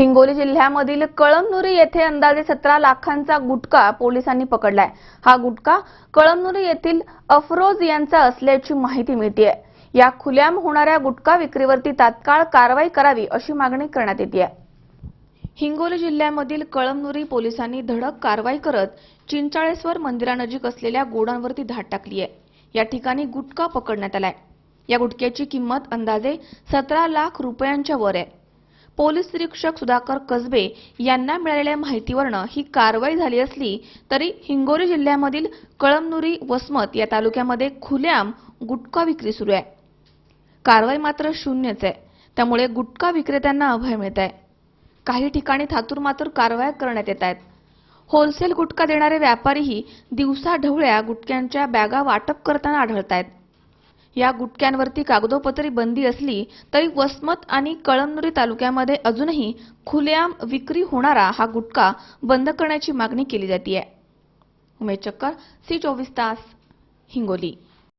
हिंगोली जिल्ह्यामधील कळमनुरी येथे अंदाजे सतरा लाखांचा गुटखा पोलिसांनी पकडलाय. हा गुटखा कळमनुरी येथील अफरोज यांचा असल्याची माहिती मिळतेय. या खुल्याम होणाऱ्या गुटखा विक्रीवरती तात्काळ कारवाई करावी अशी मागणी करण्यात येते हिंगोली जिल्ह्यामधील कळमनुरी पोलिसांनी धडक कारवाई करत चिंचाळेश्वर मंदिरानजीक असलेल्या गोडांवरती धाड टाकली आहे या ठिकाणी गुटखा पकडण्यात आलाय. या गुटख्याची किंमत अंदाजे सतरा लाख रुपयांच्या वर आहे. पोलीस निरीक्षक सुधाकर कसबे यांना मिळालेल्या माहितीवरनं ही कारवाई झाली असली तरी हिंगोली जिल्ह्यामधील कळमनुरी वसमत या तालुक्यामध्ये खुलेआम गुटखा विक्री सुरू आहे. कारवाई मात्र शून्यच आहे. त्यामुळे गुटखा विक्रेत्यांना अभय मिळत आहे काही ठिकाणी थातुरमातुर कारवाया करण्यात येत आहेत. होलसेल गुटखा देणारे व्यापारीही दिवसा ढवळ्या गुटख्यांच्या बॅगा वाटप करताना आढळत आहेत या गुटक्यांवरती कागदोपत्री बंदी असली तरी वसमत आणि कळमनुरी तालुक्यामध्ये अजूनही खुलेआम विक्री होणारा हा गुटखा बंद करण्याची मागणी केली जाते उमेश चक्कर सी चोवीस तास हिंगोली.